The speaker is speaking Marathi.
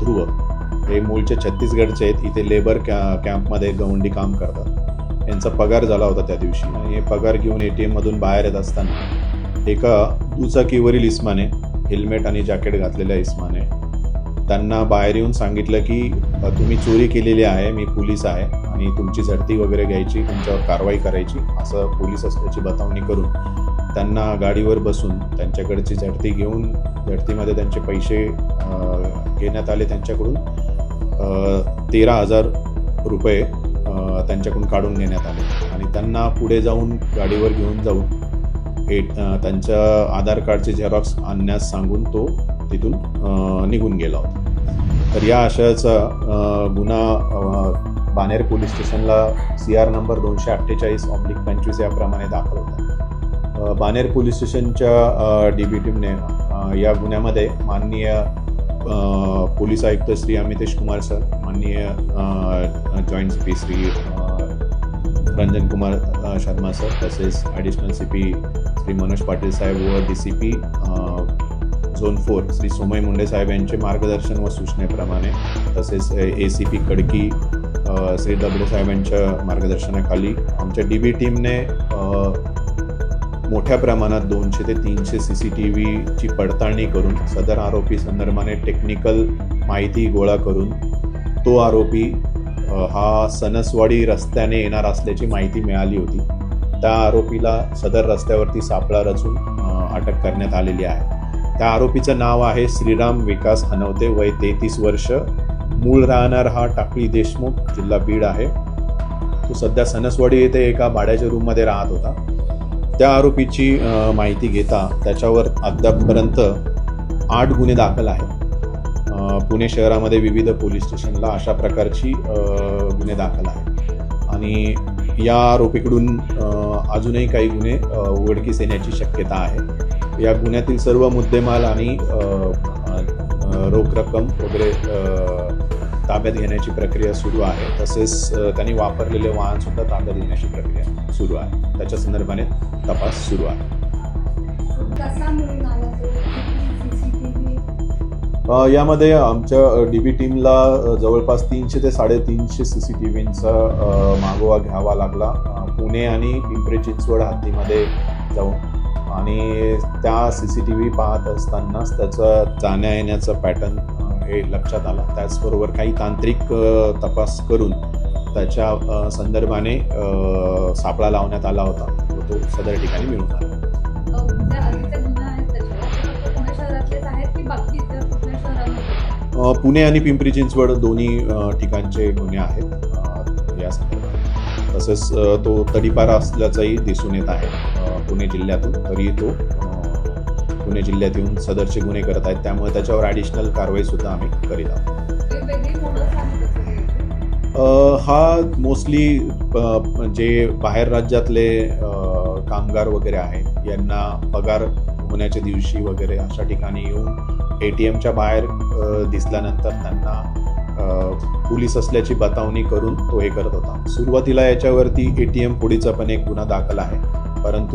ध्रुव. हे मूळचे छत्तीसगडचे आहेत. इथे लेबर कॅ कॅम्पमध्ये गवंडी काम करतात. यांचा पगार झाला होता त्या दिवशी. आणि हे पगार घेऊन ए टी एममधून बाहेर येत असताना एका दुचाकीवरील इस्माने हेल्मेट आणि जॅकेट घातलेल्या इस्माने त्यांना बाहेर येऊन सांगितलं की तुम्ही चोरी केलेली आहे. मी पोलीस आहे. आणि तुमची झडती वगैरे घ्यायची. तुमच्यावर कारवाई करायची. असं पोलीस असल्याची बतावणी करून त्यांना गाडीवर बसून त्यांच्याकडची झडती घेऊन झडतीमध्ये त्यांचे पैसे घेण्यात आले त्यांच्याकडून तेरा हजार रुपये त्यांच्याकडून काढून घेण्यात आले. आणि त्यांना पुढे जाऊन गाडीवर घेऊन जाऊन हे त्यांच्या आधार कार्डचे झेरॉक्स आणण्यास सांगून तो तिथून निघून गेला होता. तर या आशयाचा गुन्हा बानेर पोलीस स्टेशनला सी आर नंबर दोनशे अठ्ठेचाळीस ऑब्लिक पंचवीस याप्रमाणे दाखल होता. बानेर पोलीस स्टेशनच्या डी बी टीमने या गुन्ह्यामध्ये माननीय पोलीस आयुक्त श्री अमितेश कुमार सर माननीय joint C P Shri Ranjan Kumar Sharma sir तसेच additional C P Shri Manoj Patil साहेब व D C P zone four Shri Somay Munde साहेब यांचे मार्गदर्शन व सूचनेप्रमाणे तसेच A C P Khadki Shri W साहेब यांच्या मार्गदर्शनाखाली आमच्या डी बी टीमने मोठ्या प्रमाणात दोनशे ते तीनशे सी सी टी व्हीची पडताळणी करून सदर आरोपी संदर्भाने टेक्निकल माहिती गोळा करून तो आरोपी हा सणसवाडी रस्त्याने येणार असल्याची माहिती मिळाली होती. त्या आरोपीला सदर रस्त्यावरती सापळा रचून अटक करण्यात आलेली आहे. त्या आरोपीचं नाव आहे श्रीराम विकास हनवते वय तेहतीस वर्ष. मूळ राहणार हा टाकळी देशमुख जिल्हा बीड आहे. तो सध्या सनसवाडी येथे एका भाड्याच्या रूममध्ये राहत होता. त्या आरोपीची माहिती घेता त्याच्यावर अद्यापपर्यंत आठ गुन्हे दाखल आहेत. पुणे शहरामध्ये विविध पोलीस स्टेशनला अशा प्रकारची गुन्हे दाखल आहेत. आणि या आरोपीकडून अजूनही काही गुन्हे उघडकीस येण्याची शक्यता आहे. या गुन्ह्यातील सर्व मुद्देमाल आणि रोख रक्कम वगैरे ताब्यात घेण्याची प्रक्रिया सुरू आहे. तसेच त्यांनी वापरलेले वाहन सुद्धा ताब्यात घेण्याची प्रक्रिया सुरू आहे. त्याच्या संदर्भाने तपास सुरू आहे. यामध्ये आमच्या डी बी टीमला जवळपास तीनशे ते साडेतीनशे सी सी टी व्हींचा मागोवा घ्यावा लागला. पुणे आणि पिंपरी चिंचवड हद्दीमध्ये जाऊन. आणि त्या सी सी टी व्ही पाहत असतानाच त्याचं जाण्या येण्याचं पॅटर्न हे लक्षात आलं. त्याचबरोबर काही तांत्रिक तपास करून त्याच्या संदर्भाने सापळा लावण्यात आला होता. व तो सदर ठिकाणी मिळून आला. जे आधीचे गुन्हे आहेत त्याच्यावर ते फक्त पुणे आणि पिंपरी चिंचवड दोन्ही ठिकाणचे गुन्हे आहेत या संदर्भात. तसेच तो तडीपारा असल्याचंही दिसून येत आहे पुणे जिल्ह्यातून. तरी तो पुणे जिल्ह्यात येऊन सदरचे गुन्हे करत आहेत. त्यामुळे त्याच्यावर ॲडिशनल कारवाई सुद्धा आम्ही करीत आहोत. हा मोस्टली जे बाहेर राज्यातले कामगार वगैरे आहेत यांना पगार होण्याच्या दिवशी वगैरे अशा ठिकाणी येऊन ए टी एमच्या बाहेर दिसल्यानंतर त्यांना पोलीस असल्याची बतावणी करून तो हे करत होता. सुरुवातीला याच्यावरती ए टी एम फोडीचा पण एक गुन्हा दाखल आहे. परंतु